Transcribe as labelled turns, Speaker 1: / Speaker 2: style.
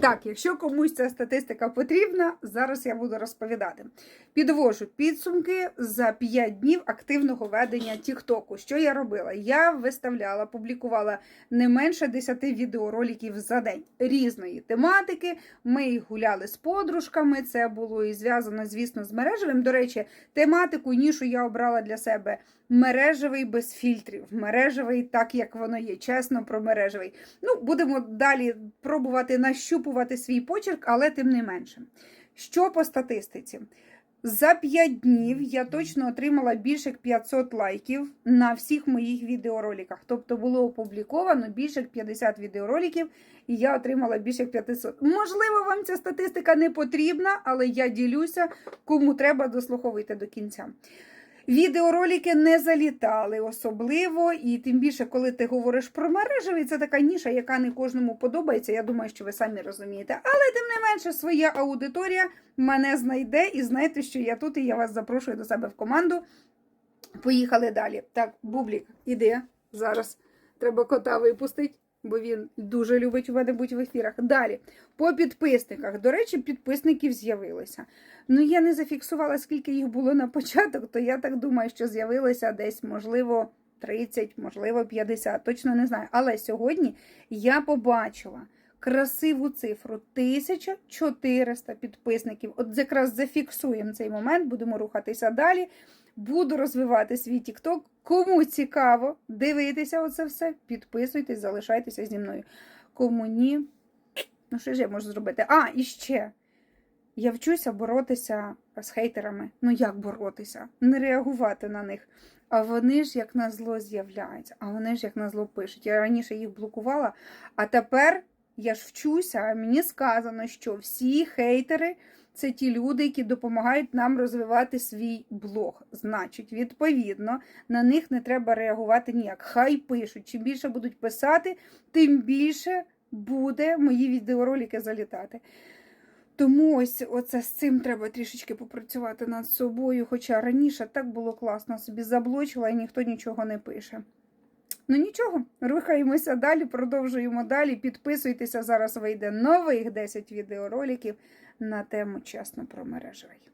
Speaker 1: Так, якщо комусь ця статистика потрібна, зараз я буду розповідати. Підвожу підсумки за 5 днів активного ведення Тіктоку. Що я робила? Я виставляла, публікувала не менше 10 відеороликів за день різної тематики. Ми гуляли з подружками. Це було і зв'язано, звісно, з мережевим. До речі, тематику нішу я обрала для себе мережевий без фільтрів. Мережевий, так як воно є, чесно про мережевий. Ну, будемо далі пробувати нащупувати свій почерк, але тим не менше. Що по статистиці? За 5 днів я точно отримала більше 500 лайків на всіх моїх відеороликах. Тобто було опубліковано більше 50 відеороликів, і я отримала більше 500. Можливо, вам ця статистика не потрібна, але я ділюся, кому треба дослуховуйте до кінця. Відеоролики не залітали особливо, і тим більше, коли ти говориш про мережевий, це така ніша, яка не кожному подобається. Я думаю, що ви самі розумієте. Але тим не менше, своя аудиторія мене знайде і знаєте, що я тут, і я вас запрошую до себе в команду. Поїхали далі. Так, Бублік, іди зараз. Треба кота випустити, бо він дуже любить у мене бути в ефірах. Далі, по підписниках. До речі, підписників з'явилося. Ну, я не зафіксувала, скільки їх було на початок, то я так думаю, що з'явилося десь, можливо, 30, можливо, 50, точно не знаю. Але сьогодні я побачила красиву цифру 1400 підписників. От якраз зафіксуємо цей момент, будемо рухатися далі. Буду розвивати свій TikTok. Кому цікаво дивитися оце все, підписуйтесь, залишайтеся зі мною. Кому ні, ну що ж я можу зробити? А, і ще. Я вчуся боротися з хейтерами. Ну як боротися? Не реагувати на них. А вони ж як на зло з'являються, а вони ж як на зло пишуть. Я раніше їх блокувала, а тепер я ж вчуся, а мені сказано, що всі хейтери це ті люди, які допомагають нам розвивати свій блог. Значить, відповідно, на них не треба реагувати ніяк. Хай пишуть. Чим більше будуть писати, тим більше буде мої відеоролики залітати. Тому ось оце з цим треба трішечки попрацювати над собою. Хоча раніше так було класно, собі заблочила і ніхто нічого не пише. Ну нічого, рухаємося далі, продовжуємо далі. Підписуйтеся, зараз вийде нових 10 відеороликів на тему чесно про мережевий.